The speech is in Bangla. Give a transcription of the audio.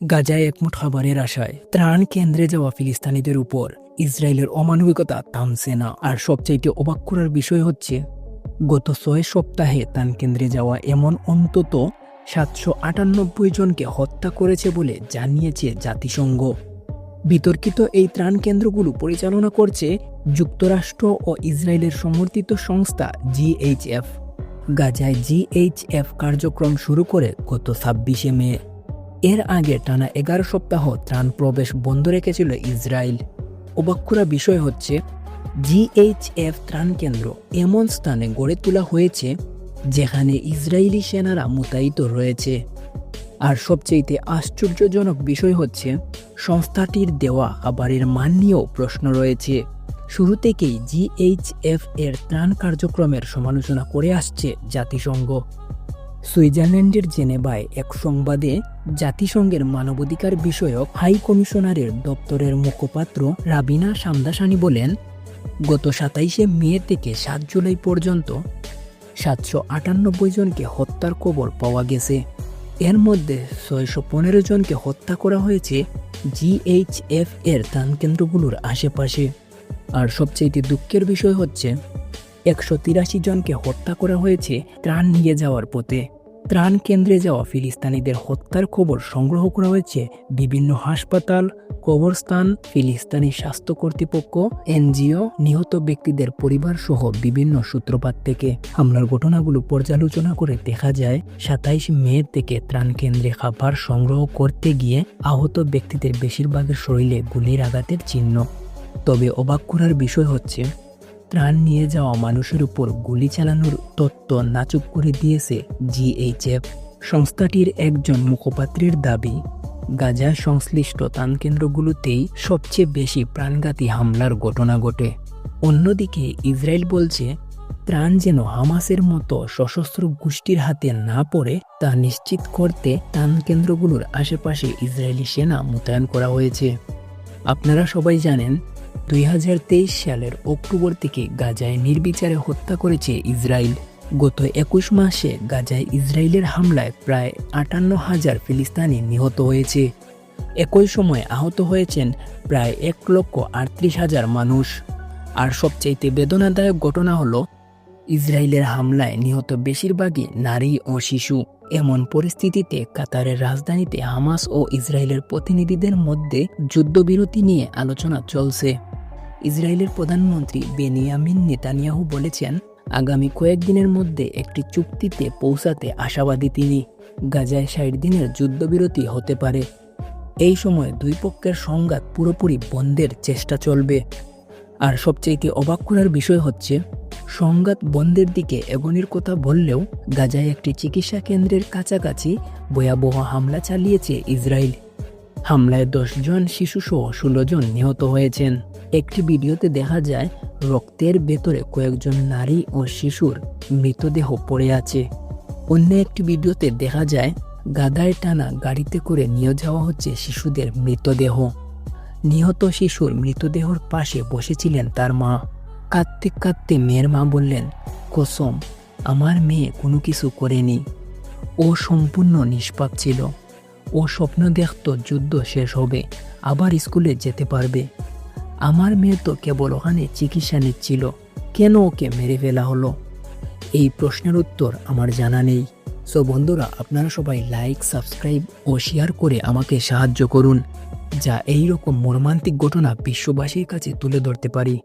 গাজায় একমুঠ খাবারের আশায় ত্রাণ কেন্দ্রে যাওয়া ফিলিস্তানিদের উপর ইসরায়েলের অমানবিকতা থামছে না। আর সবচাইতে অবাক করার বিষয় হচ্ছে, গত ছয় সপ্তাহে ত্রাণ কেন্দ্রে যাওয়া এমন অন্তত সাতশো আটানব্বই জনকে হত্যা করেছে বলে জানিয়েছে জাতিসংঘ। বিতর্কিত এই ত্রাণ কেন্দ্রগুলো পরিচালনা করছে যুক্তরাষ্ট্র ও ইসরায়েলের সমর্থিত সংস্থা জিএইচএফ গাজায় জিএইচএফ কার্যক্রম শুরু করে গত ছাব্বিশে মে। এর আগে টানা এগারো সপ্তাহ ত্রাণ প্রবেশ বন্ধ রেখেছিল ইসরায়েল। অবাক করা বিষয় হচ্ছে জিএইচএফ ত্রাণ কেন্দ্র এমন স্থানে গড়ে তোলা হয়েছে যেখানে ইসরায়েলি সেনারা মোতায়িত রয়েছে। আর সবচেয়ে আশ্চর্যজনক বিষয় হচ্ছে, সংস্থাটির দেওয়া খাবারের মান নিয়েও প্রশ্ন রয়েছে। শুরু থেকেই জিএইচএফ এর ত্রাণ কার্যক্রমের সমালোচনা করে আসছে জাতিসংঘ। সুইজারল্যান্ডের জেনেভায় এক সংবাদে জাতিসংঘের মানবাধিকার বিষয়ক হাই কমিশনারের দপ্তরের মুখপাত্র রাবিনা সামদাসানি বলেন, গত সাতাইশে মে থেকে সাত জুলাই পর্যন্ত সাতশো আটানব্বই জনকে হত্যার খবর পাওয়া গেছে। এর মধ্যে ছয়শো পনেরো জনকে হত্যা করা হয়েছে জিএইচএফ এর ত্রাণ কেন্দ্রগুলোর আশেপাশে। আর সবচেয়ে দুঃখের বিষয় হচ্ছে, একশো তিরাশি জনকে হত্যা করা হয়েছে ত্রাণ নিয়ে যাওয়ার পথে। ত্রাণ কেন্দ্রে যাওয়া ফিলিস্তানিদের হত্যার খবর সংগ্রহ করা হয়েছে বিভিন্ন হাসপাতাল, কবরস্থান, ফিলিস্তানি স্বাস্থ্য কর্তৃপক্ষ, এনজিও, নিহত ব্যক্তিদের পরিবার সহ বিভিন্ন সূত্রপাত থেকে। হামলার ঘটনাগুলো পর্যালোচনা করে দেখা যায়, সাতাইশ মে থেকে ত্রাণ কেন্দ্রে খাবার সংগ্রহ করতে গিয়ে আহত ব্যক্তিদের বেশিরভাগের শরীরে গুলির আঘাতের চিহ্ন। তবে অবাক করার বিষয় হচ্ছে ত্রাণ নিয়ে যাওয়া মানুষের উপর গুলি চালানোর তত্ত্ব নাচুক করে দিয়েছে জিএইচএফ সংস্থাটির একজন মুখপাত্রের দাবি, গাজা সংশ্লিষ্ট ত্রাণ কেন্দ্রগুলোতেই সবচেয়ে বেশি প্রাণঘাতী হামলার ঘটনা ঘটে। অন্যদিকে ইসরায়েল বলছে, ত্রাণ যেন হামাসের মতো সশস্ত্র গোষ্ঠীর হাতে না পড়ে, তা নিশ্চিত করতে ত্রাণ কেন্দ্রগুলোর আশেপাশে ইসরায়েলি সেনা মোতায়েন করা হয়েছে। আপনারা সবাই জানেন দুই হাজার তেইশ সালের অক্টোবর থেকে গাজায় নির্বিচারে হত্যা করেছে ইসরায়েল। গত একুশ মাসে গাজায় ইসরায়েলের হামলায় প্রায় আটান্ন হাজার ফিলিস্তানি নিহত হয়েছে। একই সময় আহত হয়েছেন প্রায় এক লক্ষ আটত্রিশ হাজার মানুষ। আর সবচাইতে বেদনাদায়ক ঘটনা হলো, ইসরায়েলের হামলায় নিহত বেশিরভাগই নারী ও শিশু। এমন পরিস্থিতিতে কাতারের রাজধানীতে হামাস ও ইসরায়েলের প্রতিনিধিদের মধ্যে যুদ্ধবিরতি নিয়ে আলোচনা চলছে। ইসরায়েলের প্রধানমন্ত্রী বেনিয়ামিন নেতানিয়াহু বলেছেন, আগামী কয়েকদিনের মধ্যে একটি চুক্তিতে পৌঁছাতে আশাবাদী তিনি। গাজায় ষাট দিনের যুদ্ধবিরতি হতে পারে। এই সময় দুই পক্ষের সংঘাত পুরোপুরি বন্ধের চেষ্টা চলবে। আর সবচেয়ে অবাক করার বিষয় হচ্ছে, সংঘাত বন্ধের দিকে এগোনির কথা বললেও গাজায় একটি চিকিৎসা কেন্দ্রের কাছাকাছি ভয়াবহ হামলা চালিয়েছে ইসরায়েল। হামলায় জন শিশুসহ ষোলো জন নিহত হয়েছেন। একটি ভিডিওতে দেখা যায়, রক্তের ভেতরে কয়েকজন নারী ও শিশুর মৃতদেহ পড়ে আছে। অন্য একটি ভিডিওতে দেখা যায়, গাদায় টানা গাড়িতে করে নিয়ে যাওয়া হচ্ছে শিশুদের মৃতদেহ। নিহত শিশুর মৃতদেহর পাশে বসেছিলেন তার মা। কাঁদতে কাঁদতে মেয়ের মা বললেন, কসম, আমার মেয়ে কোনো কিছু করেনি। ও সম্পূর্ণ নিষ্পাপ ছিল। ও স্বপ্ন দেখত যুদ্ধ শেষ হবে, আবার স্কুলে যেতে পারবে। আমার মেয়ে তো কেবল ওখানে চিকিৎসা নিচ্ছিল, কেন ওকে মেরে ফেলা হলো? এই প্রশ্নের উত্তর আমার জানা নেই। সো বন্ধুরা, আপনারা সবাই লাইক সাবস্ক্রাইব ও শেয়ার করে আমাকে সাহায্য করুন, যা এই রকম মর্মান্তিক ঘটনা বিশ্ববাসীর কাছে তুলে ধরতে পারি।